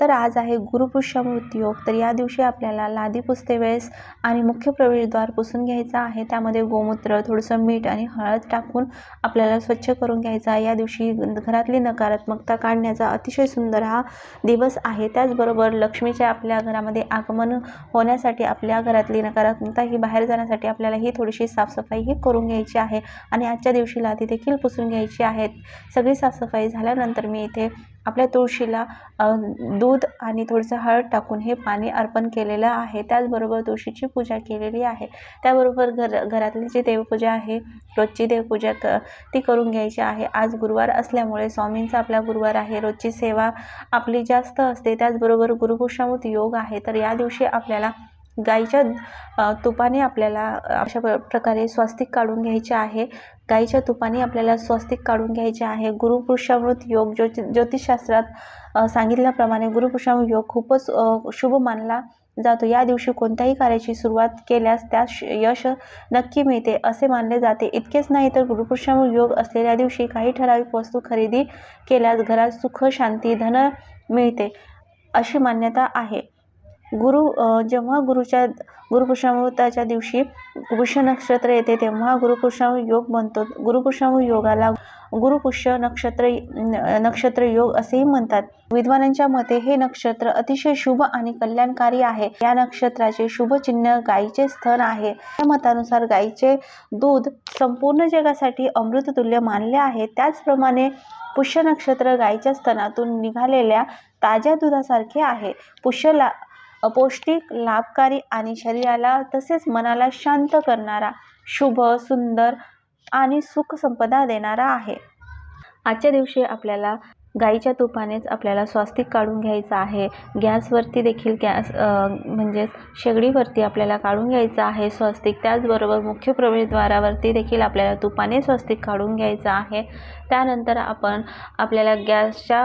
तर आज आहे गुरुपुष्यामृत योग. तर या दिवशी आपल्याला लादी पुसते वेळेस आणि मुख्य प्रवेशद्वार पुसून घ्यायचा आहे. त्यामध्ये गोमूत्र थोडंसं मीठ आणि हळद टाकून आपल्याला स्वच्छ करून घ्यायचा या दिवशी घरातली नकारात्मकता काढण्याचा अतिशय सुंदर हा दिवस आहे. त्याचबरोबर लक्ष्मीच्या आपल्या घरामध्ये आगमन होण्यासाठी आपल्या घरातली नकारात्मकता ही बाहेर जाण्यासाठी आपल्याला ही थोडीशी साफसफाई ही करून घ्यायची आहे. आणि आजच्या दिवशी लादी देखील पुसून घ्यायची आहेत. सगळी साफसफाई झाल्यानंतर मी इथे आपल्या तुळशीला दूध आणि थोडंसं हळद टाकून हे पाणी अर्पण केलेलं आहे. त्याचबरोबर तुळशीची पूजा केलेली आहे. त्याबरोबर घर घरातली जी देवपूजा आहे रोजची देवपूजा क ती करून घ्यायची आहे. आज गुरुवार असल्यामुळे स्वामींचा आपला गुरुवार आहे. रोजची सेवा आपली जास्त असते. त्याचबरोबर गुरुपुष्यामृत योग आहे. तर या दिवशी आपल्याला गाईच्या तुपाने आपल्याला अशा प्र प्रकारे स्वास्तिक काढून घ्यायचे आहे. गाईच्या तुपाने आपल्याला स्वस्तिक काढून घ्यायचे आहे. गुरुपुरुषामृत योग ज्योति ज्योतिषशास्त्रात सांगितल्याप्रमाणे गुरुपुरुषामृत योग खूपच शुभ मानला जातो. या दिवशी कोणत्याही कार्याची सुरुवात केल्यास त्यास यश नक्की मिळते असे मानले जाते. इतकेच नाही तर गुरुपुरुषामृत योग असलेल्या दिवशी काही ठराविक वस्तू खरेदी केल्यास घरात सुख शांती धन मिळते अशी मान्यता आहे. गुरु जेव्हा गुरुच्या गुरुपुरुषामृताच्या दिवशी पुष्य नक्षत्र येते तेव्हा गुरुपुरुषामृत योग बनतो. गुरुपुरुषामृत योगाला गुरुपुष्य नक्षत्र नक्षत्र योग असेही म्हणतात. विद्वानांच्या मते हे नक्षत्र अतिशय शुभ आणि कल्याणकारी आहे. या नक्षत्राचे शुभ चिन्ह गायीचे स्थन आहे. या मतानुसार गायीचे दूध संपूर्ण जगासाठी अमृततुल्य मानले आहे. त्याचप्रमाणे पुष्य नक्षत्र गायीच्या स्तनातून निघालेल्या ताज्या दुधासारखे आहे. पुष्यला अपौष्टिक लाभकारी आणि शरीराला तसेच मनाला शांत करणारा शुभ सुंदर आणि सुखसंपदा देणारा आहे. आजच्या दिवशी आपल्याला गाईच्या तुपानेच आपल्याला स्वास्तिक काढून घ्यायचं आहे. गॅसवरती देखील गॅस म्हणजेच शेगडीवरती आपल्याला काढून घ्यायचं आहे स्वस्तिक. त्याचबरोबर मुख्य प्रवेशद्वारावरती देखील आपल्याला तुपाने स्वस्तिक काढून घ्यायचं आहे. त्यानंतर आपण आपल्याला गॅसच्या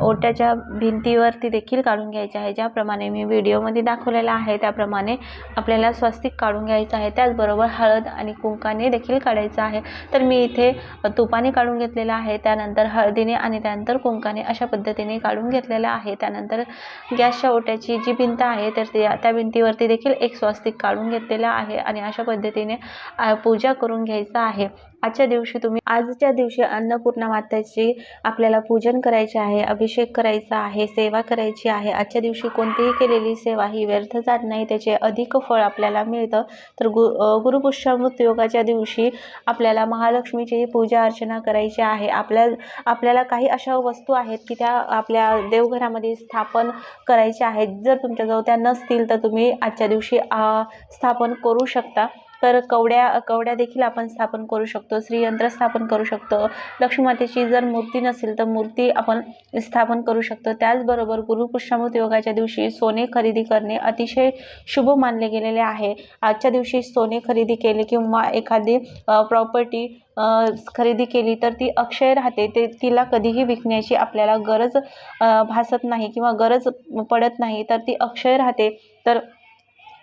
ओट्याच्या भिंतीवरती देखील काढून घ्यायचे आहे. ज्याप्रमाणे मी व्हिडिओमध्ये दाखवलेला आहे त्याप्रमाणे आपल्याला स्वस्तिक काढून घ्यायचं आहे. त्याचबरोबर हळद आणि कुंकाने देखील काढायचं आहे. तर मी इथे तुपाने काढून घेतलेलं आहे. त्यानंतर हळदीने आणि त्यानंतर कुंकाने अशा पद्धतीने काढून घेतलेलं आहे. त्यानंतर गॅसच्या ओट्याची जी भिंत आहे तर त्या त्या भिंतीवरती देखील एक स्वस्तिक काढून घेतलेलं आहे आणि अशा पद्धतीने पूजा करून घ्यायचं आहे. आजच्या दिवशी तुम्ही आजच्या दिवशी अन्नपूर्णा मातेची आपल्याला पूजन करायचे आहे. अभिषेक करायचा आहे सेवा करायची आहे. आजच्या दिवशी कोणतीही केलेली सेवा ही व्यर्थ जात नाही. त्याचे अधिक फळ आपल्याला मिळतं. तर गु गुरुपुष्यामृत योगाच्या दिवशी आपल्याला महालक्ष्मीची पूजा अर्चना करायची आहे. आपल्या आपल्याला काही अशा वस्तू आहेत की त्या आपल्या देवघरामध्ये स्थापन करायच्या आहेत. जर तुमच्याजवळ त्या नसतील तर तुम्ही आजच्या दिवशी स्थापन करू शकता. तर कवड्या कवड्या देखील आपण स्थापन करू शकतो श्रीयंत्र स्थापन करू शकतो. लक्ष्मीमातेची जर मूर्ती नसेल तर मूर्ती आपण स्थापन करू शकतो. त्याचबरोबर गुरुपुष्यामृत योगाच्या दिवशी सोने खरेदी करणे अतिशय शुभ मानले गेलेले आहे. आजच्या दिवशी सोने खरेदी केले किंवा एखादी प्रॉपर्टी खरेदी केली तर ती अक्षय राहते. ते तिला कधीही विकण्याची आपल्याला गरज भासत नाही किंवा गरज पडत नाही तर ती अक्षय राहते. तर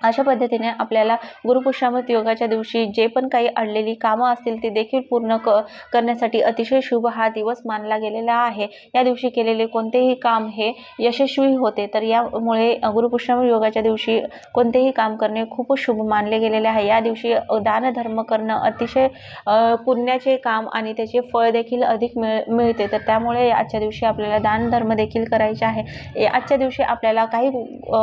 अशा पद्धतीने आपल्याला गुरुपुष्यामृत योगाच्या दिवशी जे पण काही अडलेली कामं असतील ती देखील पूर्ण क करण्यासाठी अतिशय शुभ हा दिवस मानला गेलेला आहे. या दिवशी केलेले कोणतेही काम हे यशस्वी होते तर यामुळे गुरुपुष्यामृत योगाच्या दिवशी कोणतेही काम करणे खूपच शुभ मानले गेलेले आहे. या दिवशी दानधर्म करणं अतिशय पुण्याचे काम आणि त्याचे फळ देखील अधिक मिळ मिळते. तर त्यामुळे आजच्या दिवशी आपल्याला दानधर्म देखील करायचे आहे. आजच्या दिवशी आपल्याला काही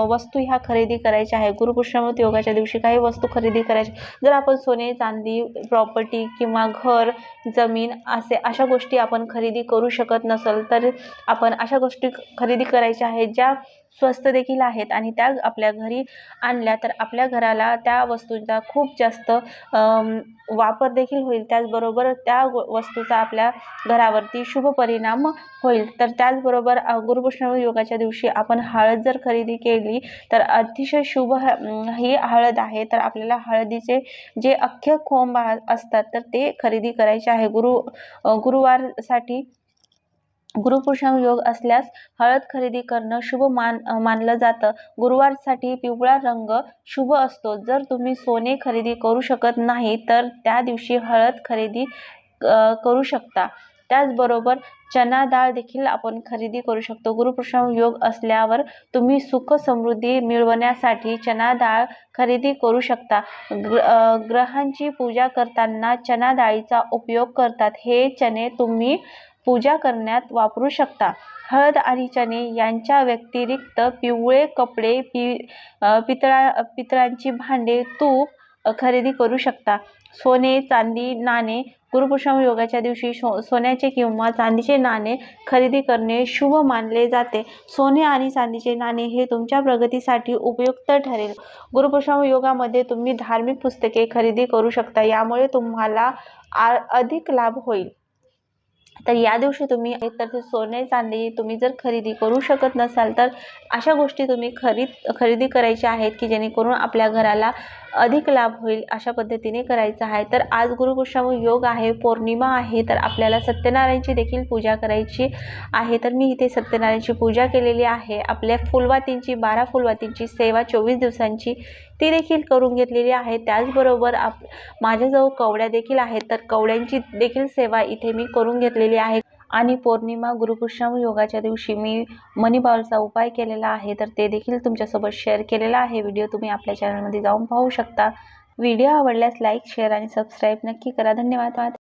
वस्तू ह्या खरेदी करायच्या आहे. गुरुपुष पुरुषामृत योगाच्या दिवशी काही वस्तू खरेदी करायची. जर आपण सोने चांदी प्रॉपर्टी किंवा घर जमीन असे अशा गोष्टी आपण खरेदी करू शकत नसेल तर आपण अशा गोष्टी खरेदी करायच्या आहेत ज्या स्वस्त देखील आहेत आणि त्या आपल्या घरी आणल्या तर आपल्या घराला त्या वस्तूंचा खूप जास्त वापर देखील होईल. त्याचबरोबर त्या वस्तूचा आपल्या घरावरती शुभ परिणाम होईल. तर त्याचबरोबर गुरुकृष्ण योगाच्या दिवशी आपण हळद जर खरेदी केली तर अतिशय शुभ ही हळद आहे तर आपल्याला हळदीचे जे अख्खे खोंब असतात तर ते खरेदी करायचे आहे. गुरु गुरुवारसाठी गुरुपुरुषांग योग असल्यास हळद खरेदी करणं शुभ मान मानलं जातं. गुरुवारसाठी पिवळा रंग शुभ असतो. जर तुम्ही सोने खरेदी करू शकत नाही तर त्या दिवशी हळद खरेदी करू शकता. त्याचबरोबर चना डाळ देखील आपण खरेदी करू शकतो. गुरुपुरुषाम योग असल्यावर तुम्ही सुख समृद्धी मिळवण्यासाठी चना डाळ खरेदी करू शकता. ग्र ग्रहांची पूजा करताना चना डाळीचा उपयोग करतात. हे चणे तुम्ही पूजा करण्यात वापरू शकता. हळद आणि चणे यांच्या व्यतिरिक्त पिवळे कपडे पि पितळा पितळांची भांडे तूप खरेदी करू शकता. सोने चांदी नाणे गुरुपुरुषाम योगाच्या दिवशी शो सोन्याचे किंवा चांदीचे नाणे खरेदी करणे शुभ मानले जाते. सोने आणि चांदीचे नाणे हे तुमच्या प्रगतीसाठी उपयुक्त ठरेल. गुरुपुरुषाम योगामध्ये तुम्ही धार्मिक पुस्तके खरेदी करू शकता. यामुळे तुम्हाला आ अधिक लाभ होईल. तर या दिवशी तुम्ही एकतर ते सोने चांदी तुम्ही जर खरेदी करू शकत नसाल तर अशा गोष्टी तुम्ही खरीद खरेदी करायच्या आहेत की जेणेकरून आपल्या घराला अधिक लाभ होईल अशा पद्धतीने करायचं आहे. तर आज गुरुपुरुषाम योग आहे पौर्णिमा आहे तर आपल्याला सत्यनारायणची देखील पूजा करायची आहे. तर मी इथे सत्यनारायणची पूजा केलेली आहे. आपल्या फुलवातींची बारा फुलवातींची सेवा चोवीस दिवसांची ती देखील करून घेतलेली आहे. त्याचबरोबर आप माझ्याजवळ कवड्या देखील आहेत. तर कवड्यांची देखील सेवा इथे मी करून घेतलेली आहे. आणि पौर्णिमा गुरुकृष्ण योगाच्या दिवशी मी मनी बॉलचा उपाय केलेला आहे तर ते देखील तुमच्यासोबत शेअर केलेला आहे. व्हिडिओ तुम्ही आपल्या चॅनलमध्ये जाऊन पाहू शकता. व्हिडिओ आवडल्यास लाईक शेअर आणि सबस्क्राईब नक्की करा. धन्यवाद.